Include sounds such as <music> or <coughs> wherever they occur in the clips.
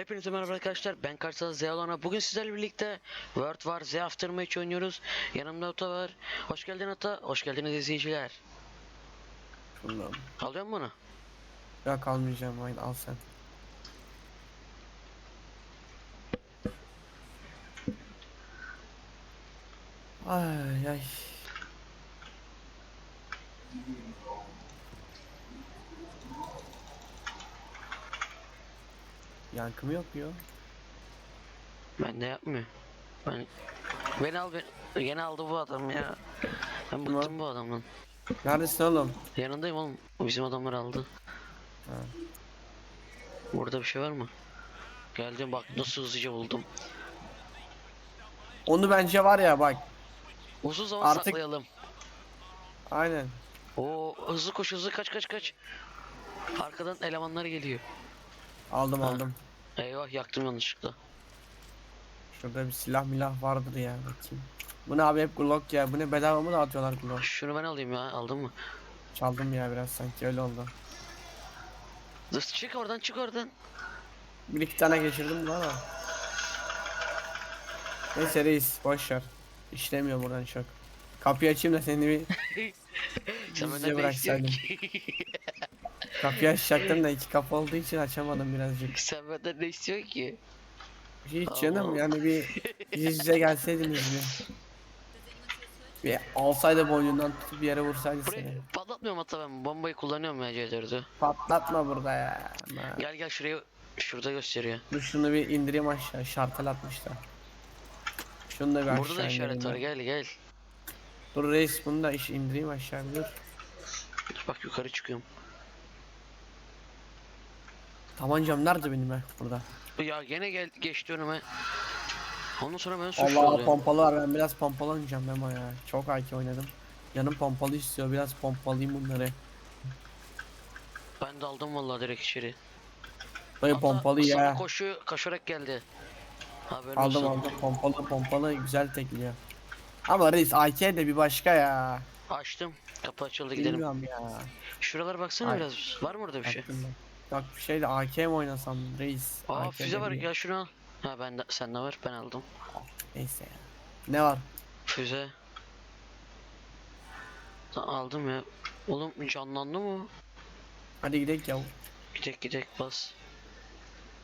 Hepinize merhaba arkadaşlar. Ben Karsal Zeolana. Bugün sizlerle birlikte World War Z Aftermatch oynuyoruz. Yanımda Ata var. Hoş geldin Ata. Hoş geldiniz izleyiciler. Şundan. Alıyor musun bunu? Ya kalmayacağım aynen al sen. Ay ay. Yankı mı yapıyor? Ben de yapmıyor. Ben... Beni al beni. Yine aldı bu adam ya. Ben o? bıktım bu adamdan. Neredesin oğlum? Yanındayım oğlum. O bizim adamlar aldı. Ha. Burada bir şey var mı? Geldim bak nasıl hızlıca buldum. Onu bence var ya bak. Uzun zaman Artık- saklayalım. Aynen. Oo hızlı koş hızlı kaç kaç kaç. Arkadan elemanlar geliyor. Aldım Ha. aldım. Eyvah yaktım yanlışlıkla. Şurada bir silah milah vardır ya bakayım. Bu ne abi hep Glock ya. Bu ne bedava mı dağıtıyorlar Glock? Şunu ben alayım ya aldın mı? Çaldım ya biraz sanki öyle oldu. Dur çık oradan çık oradan. Bir iki tane geçirdim bunu ama. Neyse reis boş ver. İşlemiyor buradan çok. Kapıyı açayım da seni bir <laughs> Sen Yüz benden yüze ne istiyorsun bıraksaydım. ki? <laughs> kapıyı açacaktım da iki kapı olduğu için açamadım birazcık. Sen benden ne istiyorsun ki? Hiç canım yani bir yüz yüze gelseydiniz bir. Bir alsaydı boynundan tutup bir yere vursaydı seni. Burayı patlatmıyorum hatta ben bombayı kullanıyorum ya C4'ü. Patlatma burada ya. Aman. Gel gel şuraya şurada gösteriyor. Dur şunu bir indireyim aşağı. Şartel atmışlar. Şunu da bir Burada da işaret var gel gel. Dur reis bunu da iş indireyim aşağı bir dur. Dur bak yukarı çıkıyorum. Tabancam nerede benim he burada? Ya gene gel geçti önüme. Ondan sonra ben suçlu Allah oluyorum. pompalı var ben biraz pompalı oynayacağım Memo ya. Çok AK oynadım. Yanım pompalı istiyor biraz pompalayayım bunları. Ben de aldım vallahi direkt içeri. Dayı Hatta pompalı ya. koşu koşarak geldi. Haberin Aldım olsun. aldım pompalı pompalı güzel tekliyor. Ama reis AK de bir başka ya. Açtım. Kapı açıldı gidelim. Bilmiyorum ya. Şuralara baksana Ay. biraz. Var mı orada bir şey? Baktım ben. Bak bir şeyle AK mi oynasam reis? Aa AK füze var ya şunu al. Ha ben de sende var ben aldım. Neyse ya. Ne var? Füze. Aldım ya. Oğlum canlandı mı? Hadi gidelim ya. Gidek gidek bas.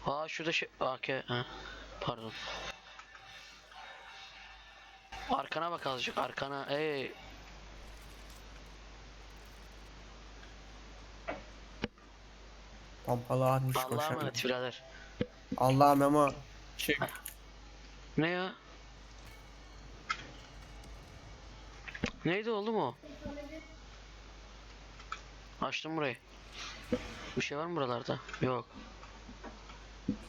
Aa şurada şey AK ha. Pardon. Arkana bak azıcık arkana. Ey Pompalı varmış Allah'a koşarım. emanet birader. Allah Memo. Çık. Ne ya? Neydi oldu mu o? Açtım burayı. Bir şey var mı buralarda? Yok.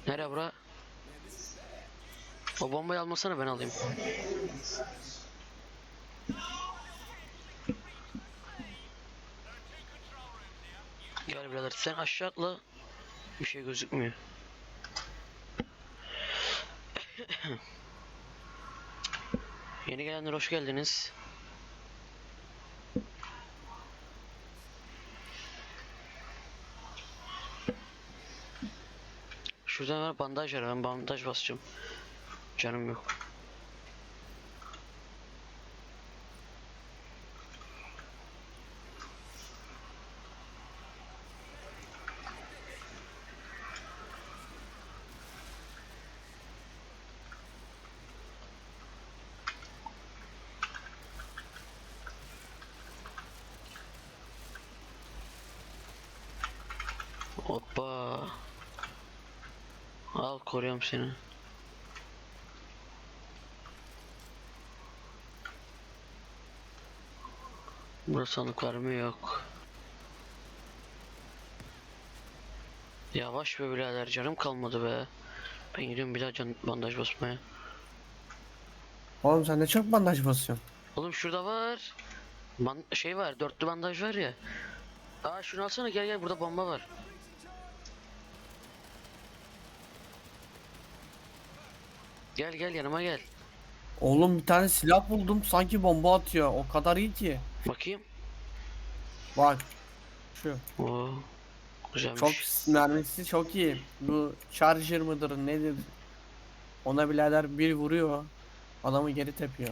Nere bura? O bombayı almasana ben alayım. Gel birader sen aşağı atla. Bir şey gözükmüyor. <coughs> Yeni gelenler hoş geldiniz. Şurada var bandaj ben bandaj basacağım. Canım yok. Hoppa. Koruyorum seni. Burada sandık var mı yok. Yavaş be birader canım kalmadı be. Ben gidiyorum bir daha can bandaj basmaya. Oğlum sen ne çok bandaj basıyorsun. Oğlum şurada var. Ban şey var dörtlü bandaj var ya. Aa şunu alsana gel gel burada bomba var. Gel gel yanıma gel. Oğlum bir tane silah buldum sanki bomba atıyor. O kadar iyi ki. Bakayım. Bak. Şu. Oo. Güzelmiş. Çok mermisi çok iyi. Bu charger mıdır nedir? Ona birader bir vuruyor. Adamı geri tepiyor.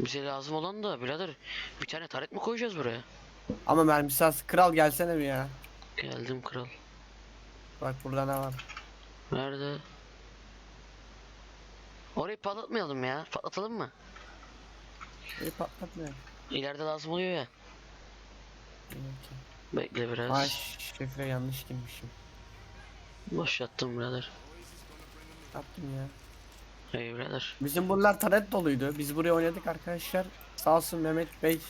Bize lazım olan da birader bir tane taret mi koyacağız buraya? Ama mermisi az. Kral gelsene bir ya. Geldim kral. Bak burada ne var? Nerede? Orayı patlatmayalım ya. Patlatalım mı? Bir patlatma. İleride lazım oluyor ya. Bekle biraz. Ay şifre yanlış girmişim. Başlattım birader. Yaptım ya. Hey birader. Bizim buralar taret doluydu. Biz buraya oynadık arkadaşlar. Sağ olsun Mehmet Bey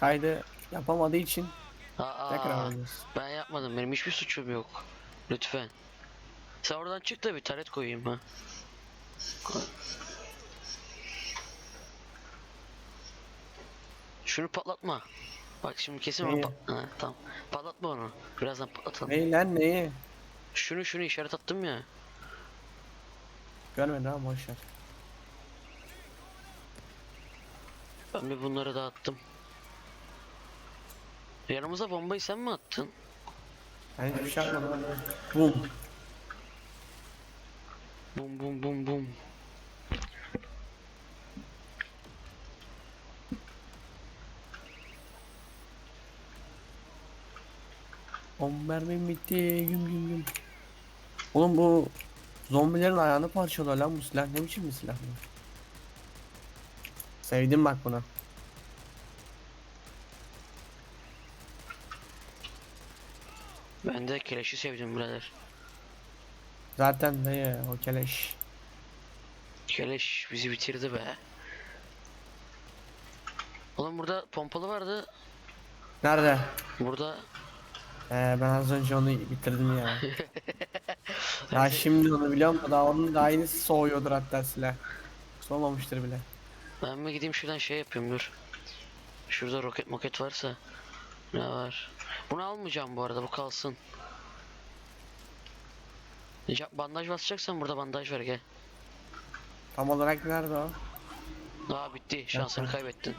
kaydı yapamadığı için tekrar Aa, oynuyoruz. ben yapmadım. Benim hiçbir suçum yok. Lütfen. Sen oradan çık da bir taret koyayım ha. Şunu patlatma. Bak şimdi kesin onu Neyi? pat- ha, tamam. Patlatma onu. Birazdan patlatalım. Neyi lan neyi? Şunu şunu işaret attım ya. Görmedim ama boşver. Ben bir bunları dağıttım. Yanımıza bombayı sen mi attın? Ben hiçbir şey yapmadım. Bum. Bum bum bum bum. On mermim bitti. Güm güm güm. Oğlum bu zombilerin ayağını parçalıyor lan bu silah. Ne biçim bir silah bu? Sevdim bak bunu. Ben de keleşi sevdim birader. Zaten dayı o keleş. Keleş bizi bitirdi be. Oğlum burada pompalı vardı. Nerede? Burada Ee, ben az önce onu bitirdim ya. <laughs> ya şimdi onu biliyorum da daha onun daha yenisi soğuyordur hatta silah. Soğumamıştır bile. ben mi gideyim şuradan şey yapayım dur. Şurada roket moket varsa. Ne var? Bunu almayacağım bu arada bu kalsın. Ya, bandaj basacaksan burada bandaj var gel. Tam olarak nerede o? Aa bitti şansını kaybettin.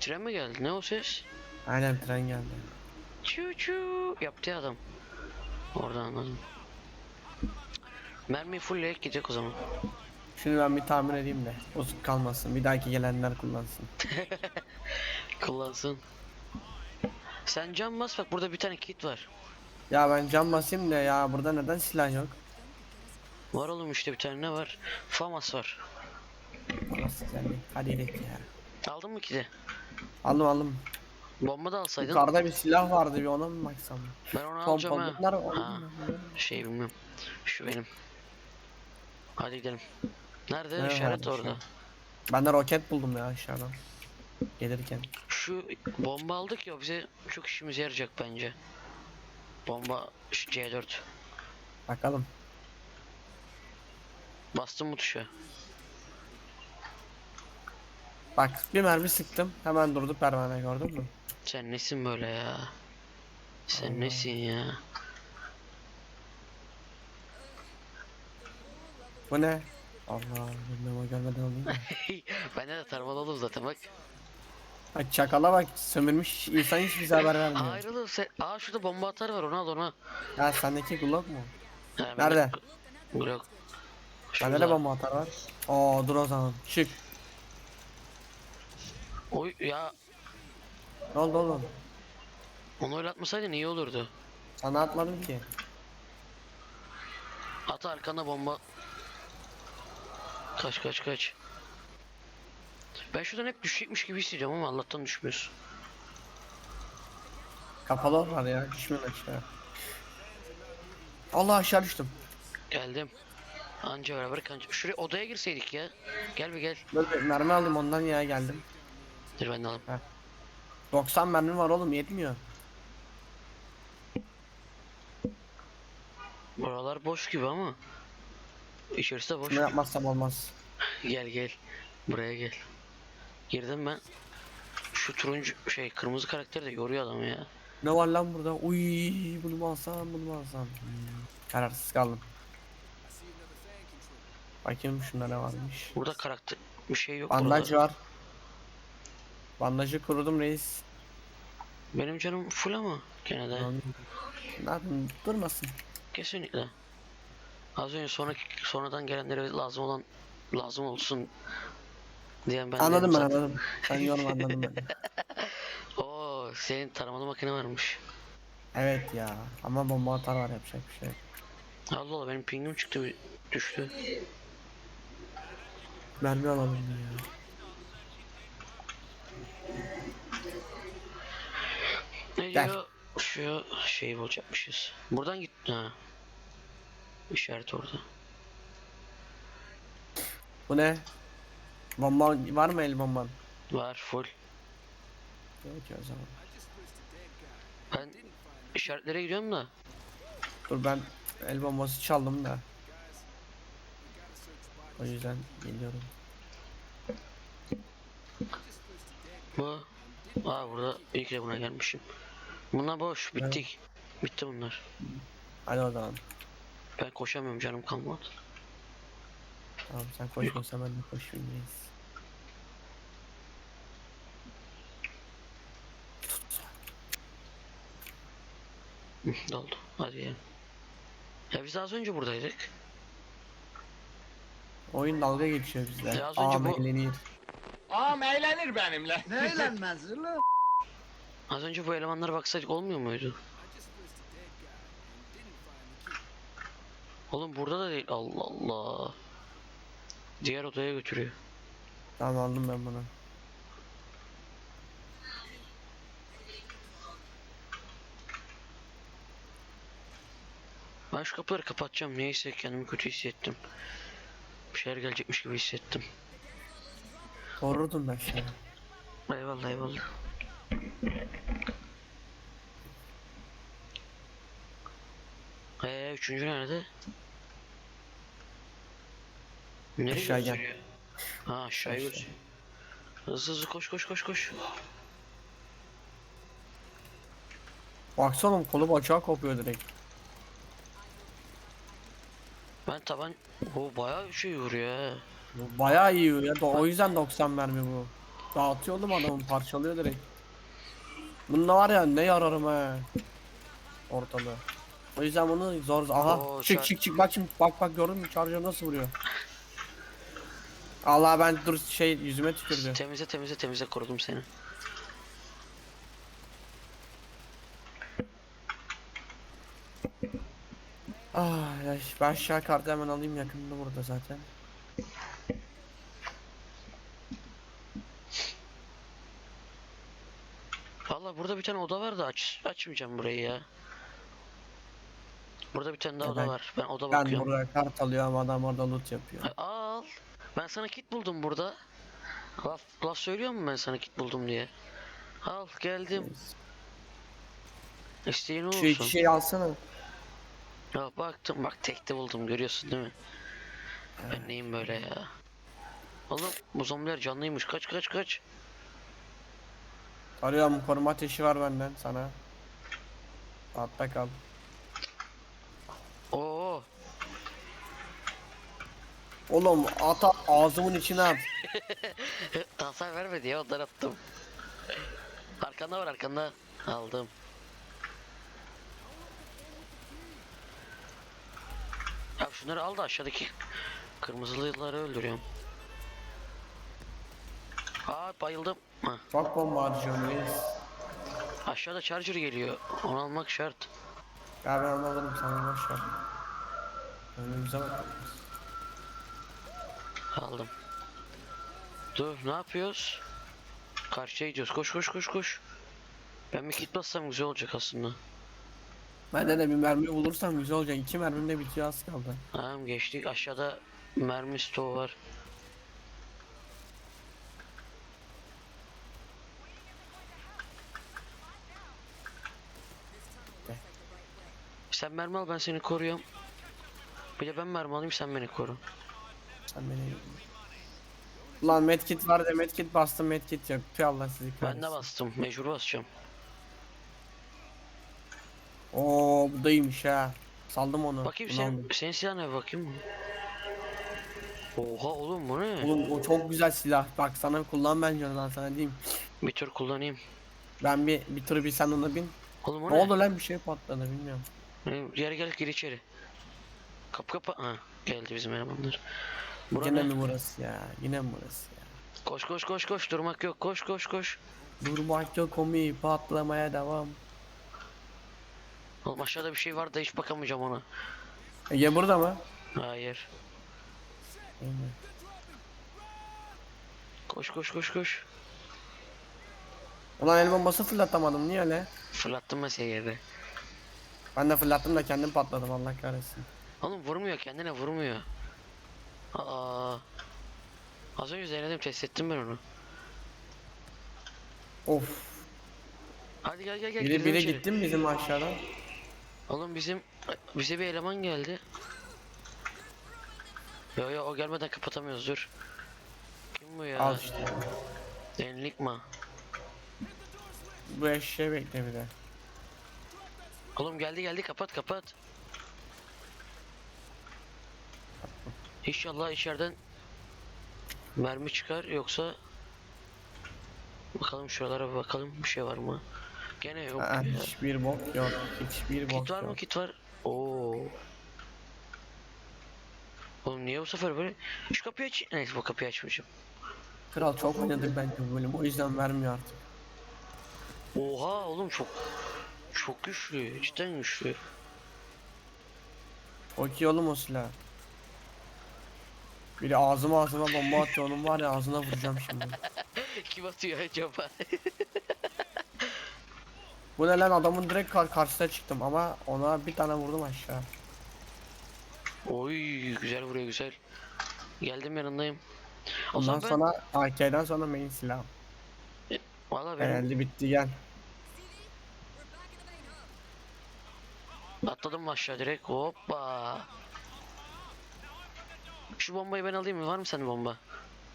Tren mi geldi? Ne o ses? Aynen tren geldi. Çu çu yaptı ya adam. Oradan anladım. Mermiyi fullleyek gidecek o zaman. Şunu ben bir tamir edeyim de bozuk kalmasın. Bir dahaki gelenler kullansın. <laughs> Kullansın. Sen cam bas bak burada bir tane kit var. Ya ben cam basayım da ya burada neden silah yok? Var oğlum işte bir tane ne var? Famas var. Nasıl güzellik. Hadi gidelim ya. Aldın mı kiti? Aldım aldım. Bomba da alsaydın. Yukarıda bir silah vardı bir ona mı baksam? Ben onu alacağım ha. Bunlar o- Ha. Şey bilmiyorum. Şu benim. Hadi gidelim. Nerede? Ne İşaret orada. Ben de roket buldum ya aşağıdan. Gelirken. Şu bomba aldık ya bize çok işimize yarayacak bence. Bomba şu C4. Bakalım. Bastım mı tuşa? Bak bir mermi sıktım. Hemen durdu pervane gördün mü? Sen nesin böyle ya? Sen Allah. nesin ya? Bu ne? Allah bilmem o görmeden olayım <laughs> mı? Bende de tarmal oğlum zaten bak. Bak çakala bak sömürmüş insan hiç bize haber vermiyor. Oğlum sen... Aa şurada bomba atar var onu al onu. al. Ya sendeki Glock mu? Bende- Nerede? Yok. Bende de Şurada. bomba atar var. Oo dur o zaman. Çık. Oy ya Ne oldu oğlum? onu öyle atmasaydın iyi olurdu. Sana atmadım ki. At arkana bomba. Kaç kaç kaç. Ben şuradan hep düşecekmiş gibi hissediyorum ama Allah'tan düşmüyoruz. Kapalı var ya. Düşmüyor aşağı. Allah aşağı düştüm. Geldim. Anca beraber kanca. Şuraya odaya girseydik ya. Gel bir gel. Böyle mermi aldım ondan ya geldim. Dur ben de alayım. 90 mermi var oğlum yetmiyor. Buralar boş gibi ama. İçerisi de boş. Şunu yapmazsam olmaz. Gel gel. Buraya gel. Girdim ben. Şu turuncu şey kırmızı karakter de yoruyor adamı ya. Ne var lan burada? Uy bunu mu alsam bunu mu alsam? Hmm, Kararsız kaldım. Bakayım şunda ne varmış. Burada karakter bir şey yok Bandaj burada. var. Bandajı kurudum reis. Benim canım full ama gene de. Ne yapayım durmasın. Kesinlikle. Az önce sonraki sonradan gelenlere lazım olan lazım olsun diyen ben Anladım ben anladım. Sen <laughs> yorum anladım ben. Oo, senin taramalı makine varmış. Evet ya ama bomba atar var yapacak bir şey. Allah Allah benim pingim çıktı düştü. Mermi alalım ya. Ne Gel. diyor? Şu şeyi bulacakmışız. Buradan git. Ha. İşaret orada. Bu ne? Bomba var mı el bomban? Var full. Peki o zaman. Ben işaretlere gidiyorum da. Dur ben el bombası çaldım da. O yüzden geliyorum. Bu. Aa burada iyi ki de buna gelmişim. Bunlar boş. Bittik. Bitti bunlar. Hadi o zaman. Ben koşamıyorum canım kalmadı. Tamam sen koşmuyorsan ben de koşayım Hı, Doldu. Hadi yiyelim. Ya biz az önce buradaydık. Oyun dalga geçiyor bizle. Ya az önce Aa, bu- eğlenir. Ağam eğlenir benimle. Ne eğlenmez lan? Az önce bu elemanlara baksaydık olmuyor muydu? Oğlum burada da değil. Allah Allah. Diğer odaya götürüyor. Tamam aldım ben bunu. Ben şu kapıları kapatacağım. Neyse kendimi kötü hissettim. Bir şeyler gelecekmiş gibi hissettim. Korurdum ben seni. Eyvallah eyvallah. Eee üçüncü nerede? Nereye Aşağı gel. Ha aşağıya Aşağı. gösteriyor. Hızlı hızlı koş koş koş koş. Baksana oğlum, kolu bacağı kopuyor direkt. Ben taban... O bayağı şey vuruyor ha. Bu bayağı iyi ya. Do- O yüzden 90 mermi bu. Dağıtıyor oğlum adamı parçalıyor direkt. Bunda var ya ne yararım he. Ortalığı. O yüzden bunu zor aha Oo, çık çık çık bak şimdi bak bak gördün mü charger nasıl vuruyor. Allah ben dur şey yüzüme tükürdü. Temizle temizle temizle korudum seni. Ah ya ben aşağı kartı hemen alayım yakında burada zaten. Valla burada bir tane oda var da aç, açmayacağım burayı ya. Burada bir tane daha oda ben- var. Ben oda Ben bakıyorum. buraya kart alıyorum adam orada loot yapıyor. Al. Ben sana kit buldum burada. Laf, laf söylüyor mu ben sana kit buldum diye? Al geldim. İsteğin Şu olsun. iki şey alsana. Ya baktım bak tekte buldum görüyorsun değil mi? Ben neyim böyle ya? Oğlum bu zombiler canlıymış. Kaç kaç kaç. Arıyorum koruma ateşi var benden sana. Atla kal. Oo. Oğlum ata ağzımın içine at. <laughs> Hasar vermedi ya ondan attım. Arkanda var arkanda. Aldım. Şunları al da aşağıdaki kırmızılıları öldürüyorum. Aa bayıldım. Hah. Çok bomba harcıyorum reis. Aşağıda charger geliyor. Onu almak şart. Ya ben onu alırım sana boş ver. Önümüze bak. Aldım. Dur ne yapıyoruz? Karşıya gidiyoruz. Koş koş koş koş. Ben kit bassam güzel olacak aslında. Bende de bir mermi bulursam güzel olacak. İki mermim de bitiyor az kaldı. Tamam geçtik. Aşağıda mermi stoğu var. Sen mermi al ben seni koruyorum. Bir de ben mermi alayım sen beni koru. Sen beni... Ulan medkit var da medkit bastım medkit yok. Tüy Allah sizi Ben kahretsin. de bastım. Mecbur basacağım. Oo bu da iyiymiş ha. Saldım onu. Bakayım Bunu sen, aldım. senin silahına bakayım. Oha oğlum bu ne? Oğlum o çok güzel silah. Bak sana kullan bence ben sana diyeyim. Bir tür kullanayım. Ben bir bir tur bir sen ona bin. Oğlum o Ne ne? oldu lan bir şey patladı bilmiyorum. Gel gel gir içeri. Kapı kapı. Ha geldi bizim elemanlar. Bura Yine ne? mi burası ya? Yine mi burası ya? Koş koş koş koş durmak yok koş koş koş. Durmak yok komi patlamaya devam. Oğlum aşağıda bir şey var da hiç bakamayacağım ona. Ege burada mı? Hayır. Koş koş koş koş. Ulan el bombası fırlatamadım niye öyle? Fırlattım seni yere. Ben de fırlattım da kendim patladım Allah kahretsin. Oğlum vurmuyor kendine vurmuyor. Aa. Az önce denedim test ettim ben onu. Of. Hadi gel gel gel. Biri girdim biri içeri. gitti mi bizim aşağıdan? Oğlum bizim bize bir eleman geldi. Yo yo o gelmeden kapatamıyoruz dur. Kim bu ya? Al işte. Enigma. Bu eşeği bekle bir de. Oğlum geldi geldi kapat kapat. İnşallah içeriden mermi çıkar yoksa bakalım şuralara bakalım bir şey var mı? Gene yok Aa, hiçbir bok yok. Hiçbir bok Kit var mı yok. kit var? Oo. Oğlum niye bu sefer böyle? Şu kapıyı aç. Neyse bu kapıyı açmışım. Kral çok oynadık bence bu bölüm o yüzden vermiyor artık. Oha oğlum çok çok güçlü. Cidden güçlü. Okey oğlum o silah. Biri ağzıma ağzıma bomba atıyor onun var ya ağzına vuracağım şimdi. <laughs> Kim atıyor acaba? <laughs> Bu ne lan adamın direkt kar karşısına çıktım ama ona bir tane vurdum aşağı. Oy güzel vuruyor güzel. Geldim yanındayım. O Ondan zaman ben sonra AK'den sonra main silah. valla benim Geldi bitti gel. atladım aşağı direkt hoppa. Şu bombayı ben alayım mı? Var mı sende bomba?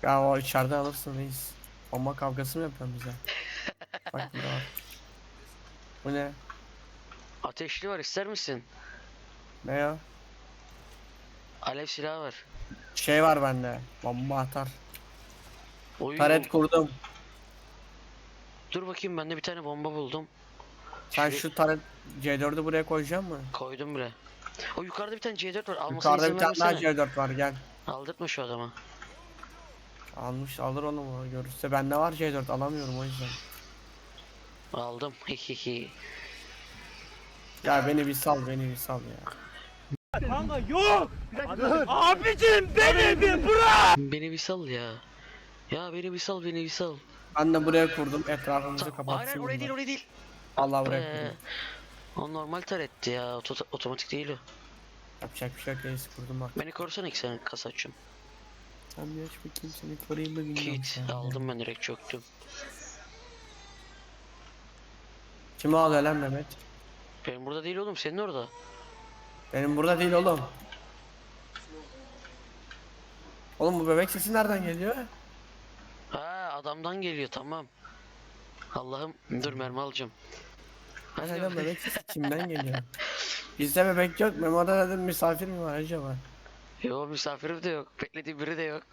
Ya o içeride alırsın reis. Bomba kavgası mı yapıyorsun bize? <laughs> Bak burada var. Bu ne? Ateşli var ister misin? Ne ya? Alev silahı var. Şey var bende. Bomba atar. Oy. Taret kurdum. Dur bakayım ben de bir tane bomba buldum. Sen Şu- şu taret C4'ü buraya koyacak mı? Koydum bile. O yukarıda bir tane C4 var. Almasına Yukarıda izin bir tane daha vermesene. C4 var gel. Aldırtma şu adama. Almış alır oğlum o görürse bende var C4 alamıyorum o yüzden. Aldım. Hihihi. Ya beni bir sal beni bir sal ya. beni bir sal ya. Ya beni bir sal beni bir sal. Ben de buraya kurdum etrafımızı Hayır kapatsın. oraya değil oraya değil. Allah buraya Ee, kurdum. o normal taretti ya. oto- otomatik değil o. Yapacak bir şey yok reis kurdum bak. Beni korusana iki sen kasa açıyorum. Sen bir aç bakayım seni koruyayım mı bilmiyorum. Kit aldım ben direkt çöktüm. Kimi alıyor lan Mehmet? Benim burada değil oğlum senin orada. Benim burada değil oğlum. Oğlum bu bebek sesi nereden geliyor? Ha adamdan geliyor tamam. Allah'ım dur mermi alacağım. Hadi bakalım. bebek sesi <laughs> kimden geliyor? Bizde bebek yok. Memo'da dedim misafir mi var acaba? Yo misafirim de yok. Beklediğim biri de yok.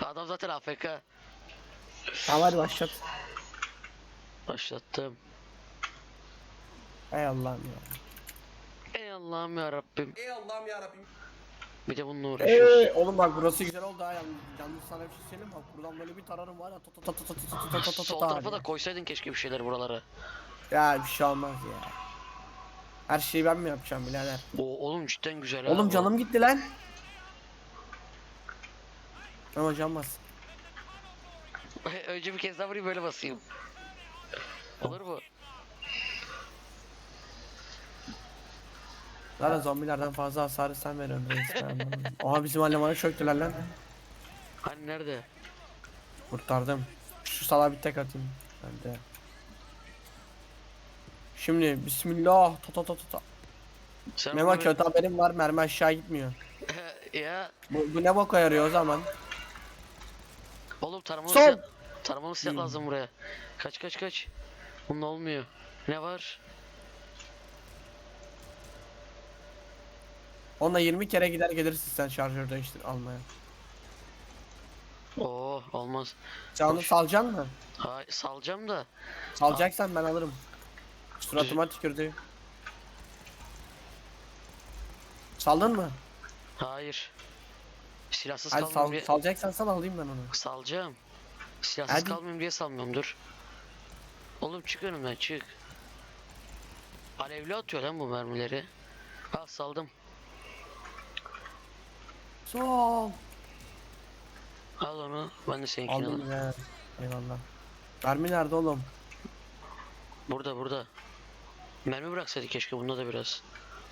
Adam zaten AFK. Tamam hadi başlat. Başlattım. Ey Allah'ım ya. Ey Allah'ım ya Rabbim. Ey Allah'ım ya Rabbim. Bir de bununla uğraşıyoruz. Ey oğlum bak burası güzel oldu ha yalnız, yalnız sana bir şey söyleyeyim mi? Bak buradan böyle bir tararım var ya ta ta ta ta ta ta ta ta ta Sol ta tarafa diye. da koysaydın keşke bir şeyler buralara. Ya bir şey olmaz ya. Her şeyi ben mi yapacağım birader? O oğlum cidden güzel ha Oğlum bu. canım gitti lan. Ama can bas. Önce bir kez daha vurayım böyle basayım. Olur mu? Zaten zombilerden fazla hasarı sen veriyorsun reis. Oha bizim alemana çöktüler lan. Hani nerede? Kurtardım. Şu sala bir tek atayım. Ben de. Şimdi bismillah. Ta ta ta ta. Sen Memo onu- kötü haberim var mermi aşağı gitmiyor. <laughs> ya Bu, bu ne boka yarıyor o zaman? oğlum taramalı Sol. silah. Taramalı silah lazım buraya. Kaç kaç kaç. Bunun olmuyor. Ne var? Onunla 20 kere gider gelirsin sen şarjör değiştir almaya. Oo olmaz. Canı Hoş. salacaksın mı? Ha, salacağım da. Salacaksan ben alırım. Suratıma tükürdü. Saldın mı? Hayır. Silahsız Hadi kalmayayım sal, diye. salacaksan sal alayım ben onu. Salacağım. Silahsız Hadi. kalmayayım diye salmıyorum dur. Oğlum çık önümden çık. Alevli atıyor lan bu mermileri. Al saldım. Sol. Al onu. Ben de seninkini Aldım alayım. ya. Eyvallah. Mermi nerede oğlum? Burada burada. Mermi bıraksaydı keşke bunda da biraz.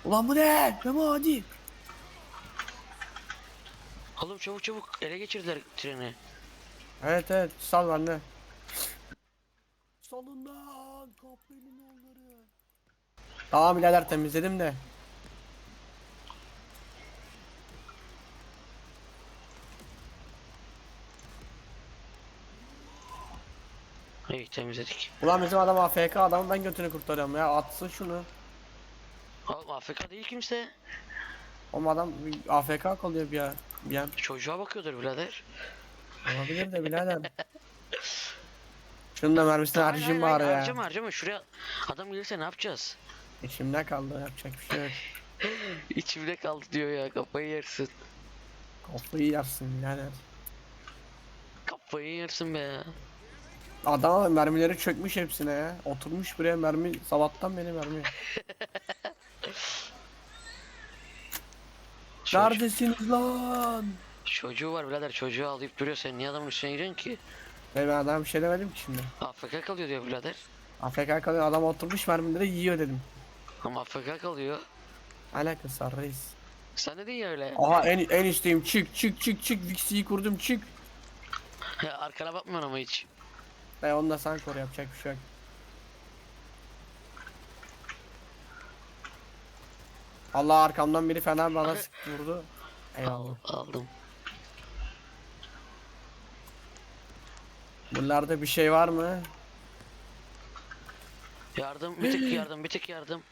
Ulan bu ne? Memo hadi. Oğlum çabuk çabuk ele geçirdiler treni. Evet evet sal bende. Salından kaplanın onları. Tamam birader temizledim de. İyi temizledik. Ulan bizim adam AFK adamın ben götünü kurtarıyorum ya atsın şunu. Oğlum AFK değil kimse. O adam AFK kalıyor bir, an- bir an. Çocuğa bakıyordur birader. Olabilir de birader. Şunun da mermisini Hayır, harcayayım hayır, bari hayır, ya. Harcama harcama şuraya. Adam gelirse ne yapacağız? İçimde kaldı yapacak bir şey yok. <laughs> İçimde kaldı diyor ya kafayı yersin. Kafayı yersin birader. Kafayı yersin be ya. Adam mermileri çökmüş hepsine ya. Oturmuş buraya mermi sabahtan beri mermi. Çocuk- Neredesiniz lan? Çocuğu var birader çocuğu alayıp duruyor sen niye adamın üstüne gidiyorsun ki? Ben adam bir şey demedim ki şimdi. AFK kalıyor diyor birader. AFK kalıyor adam oturmuş mermileri yiyor dedim. Ama AFK kalıyor. Alakası var reis. Sen dedin ya öyle. Aha en, en üstteyim çık çık çık çık Vixi'yi kurdum çık. <laughs> Arkana bakmıyorsun ama hiç. Ben onu da sen koru yapacak bir şey yok. Allah arkamdan biri fena bana sıktı vurdu. Eyvallah. Al, aldım. Bunlarda bir şey var mı? Yardım bir tık yardım bir tık yardım.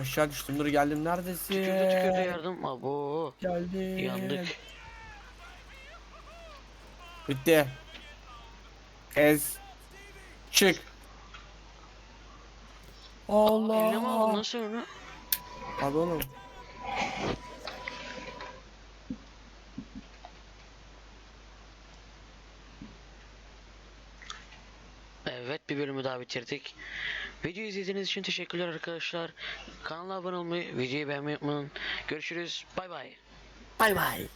Aşağı düştüm dur geldim neredesin? Tükürdü tükürdü yardım. Abo. Geldim. Yandık. Bitti. Ez. Çık. Allah. Eline mi aldın nasıl onu? Abi oğlum. Evet bir bölümü daha bitirdik. Videoyu izlediğiniz için teşekkürler arkadaşlar. Kanala abone olmayı, videoyu beğenmeyi unutmayın. Görüşürüz. Bay bay. Bay bay.